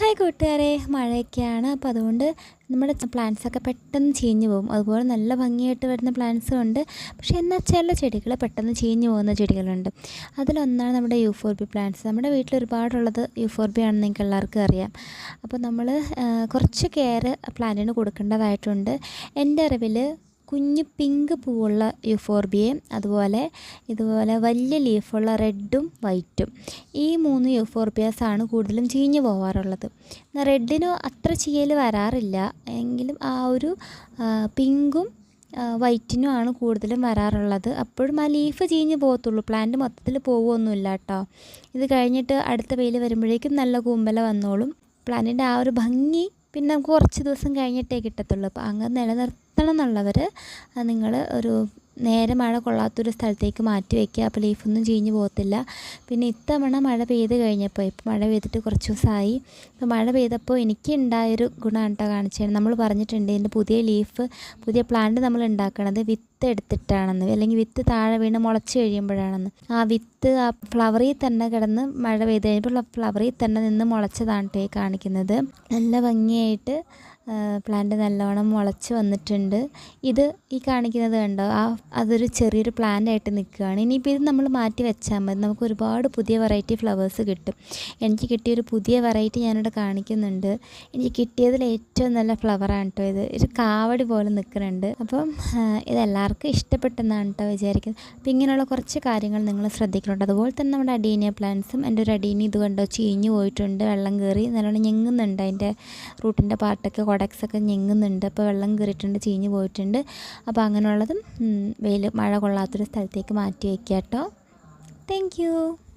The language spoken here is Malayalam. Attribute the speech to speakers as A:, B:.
A: ഹായ് കൂട്ടുകാരെ മഴയൊക്കെയാണ്. അപ്പോൾ അതുകൊണ്ട് നമ്മുടെ പ്ലാന്റ്സൊക്കെ പെട്ടെന്ന് ചീഞ്ഞു പോകും. അതുപോലെ നല്ല ഭംഗിയായിട്ട് വരുന്ന പ്ലാന്റ്സും ഉണ്ട് പക്ഷേ എന്നാൽ ചില ചെടികൾ പെട്ടെന്ന് ചീഞ്ഞു പോകുന്ന ചെടികളുണ്ട്. അതിലൊന്നാണ് നമ്മുടെ യൂഫോർബി പ്ലാന്റ്സ്. നമ്മുടെ വീട്ടിൽ ഒരുപാടുള്ളത് യൂഫോർബി ആണെന്ന് നിങ്ങൾക്ക് എല്ലാവർക്കും അറിയാം. അപ്പോൾ നമ്മൾ കുറച്ച് കെയർ പ്ലാന്റിന് കൊടുക്കേണ്ടതായിട്ടുണ്ട്. എന്റെ അറിവിൽ കുഞ്ഞു പിങ്ക് പൂവുള്ള യൂഫോർബിയയും അതുപോലെ ഇതുപോലെ വലിയ ലീഫുള്ള റെഡും വൈറ്റും. ഈ മൂന്ന് യൂഫോർബിയാസാണ് കൂടുതലും ചീഞ്ഞു പോവാറുള്ളത്. റെഡിന് അത്ര ചീയൽ വരാറില്ല. എങ്കിലും ആ ഒരു പിങ്കും വൈറ്റിനും ആണ് കൂടുതലും വരാറുള്ളത്. അപ്പോഴും ആ ലീഫ് ചീഞ്ഞ് പോകത്തുള്ളൂ പ്ലാന്റ് മൊത്തത്തിൽ പോകുമൊന്നുമില്ല കേട്ടോ ഇത് കഴിഞ്ഞിട്ട് അടുത്ത വെയിൽ വരുമ്പോഴേക്കും നല്ല കൂമ്പല വന്നോളും. പ്ലാന്റിന്റെ ആ ഒരു ഭംഗി പിന്നെ നമുക്ക് കുറച്ച് ദിവസം കഴിഞ്ഞിട്ടേ കിട്ടത്തുള്ളൂ. അപ്പോൾ അങ്ങനെ നിലനിർത്തണം എന്നുള്ളവർ നിങ്ങൾ ഒരു നേരെ മഴ കൊള്ളാത്തൊരു സ്ഥലത്തേക്ക് മാറ്റി വയ്ക്കുക. അപ്പോൾ ലീഫൊന്നും ചീഞ്ഞ് പോകത്തില്ല. പിന്നെ ഇത്തവണ മഴ പെയ്ത് കഴിഞ്ഞപ്പോൾ ഇപ്പോൾ മഴ പെയ്തിട്ട് കുറച്ച് ദിവസമായി. ഇപ്പോൾ മഴ പെയ്തപ്പോൾ എനിക്ക് ഉണ്ടായൊരു ഗുണമാണ് കേട്ടോ കാണിച്ചത്. നമ്മൾ പറഞ്ഞിട്ടുണ്ട് ഇതിന്റെ പുതിയ ലീഫ് പുതിയ പ്ലാന്റ് നമ്മൾ ഉണ്ടാക്കണത് വിത്ത് എടുത്തിട്ടാണെന്ന് അല്ലെങ്കിൽ വിത്ത് താഴെ വീണ് മുളച്ച് കഴിയുമ്പോഴാണെന്ന്. ആ വിത്ത് ആ ഫ്ലവറിൽ തന്നെ കിടന്ന് മഴ പെയ്ത് കഴിഞ്ഞപ്പോൾ ഫ്ലവറിൽ തന്നെ നിന്ന് മുളച്ചതാണ് കാണിക്കുന്നത്. നല്ല ഭംഗിയായിട്ട് പ്ലാന്റ് നല്ലവണ്ണം മുളച്ച് വന്നിട്ടുണ്ട്. ഇത് ഈ കാണിക്കുന്നത് കണ്ടോ? ആ അതൊരു ചെറിയൊരു പ്ലാന്റ് ആയിട്ട് നിൽക്കുകയാണ്. ഇനിയിപ്പോൾ ഇത് നമ്മൾ മാറ്റി വെച്ചാൽ മതി. നമുക്ക് ഒരുപാട് പുതിയ വെറൈറ്റി ഫ്ലവേഴ്സ് കിട്ടും. എനിക്ക് കിട്ടിയൊരു പുതിയ വെറൈറ്റി ഞാനിവിടെ കാണിക്കുന്നുണ്ട്. എനിക്ക് കിട്ടിയതിൽ ഏറ്റവും നല്ല ഫ്ലവറാണ് കേട്ടോ ഇത്. ഒരു കാവടി പോലെ നിൽക്കുന്നുണ്ട്. അപ്പം ഇതെല്ലാവർക്കും ഇഷ്ടപ്പെട്ടെന്നാണ് കേട്ടോ വിചാരിക്കുന്നത്. അപ്പോൾ ഇങ്ങനെയുള്ള കുറച്ച് കാര്യങ്ങൾ നിങ്ങൾ ശ്രദ്ധിക്കുന്നുണ്ട് അതുപോലെ തന്നെ നമ്മുടെ അഡീനിയ പ്ലാന്റ്സും എന്റെ ഒരു അഡീനി ഇത് കണ്ടോ ചീഞ്ഞു പോയിട്ടുണ്ട് വെള്ളം കയറി നല്ലോണം ഞെങ്ങുന്നുണ്ട് അതിന്റെ റൂട്ടിന്റെ പാർട്ടൊക്കെ കൊടക്സൊക്കെ ഞെങ്ങുന്നുണ്ട്. അപ്പോൾ വെള്ളം കയറിയിട്ടുണ്ട് ചീഞ്ഞ് പോയിട്ടുണ്ട്. അപ്പോൾ അങ്ങനെയുള്ളതും വെയിൽ മഴ കൊള്ളാത്തൊരു സ്ഥലത്തേക്ക് മാറ്റി വയ്ക്കുക കേട്ടോ താങ്ക്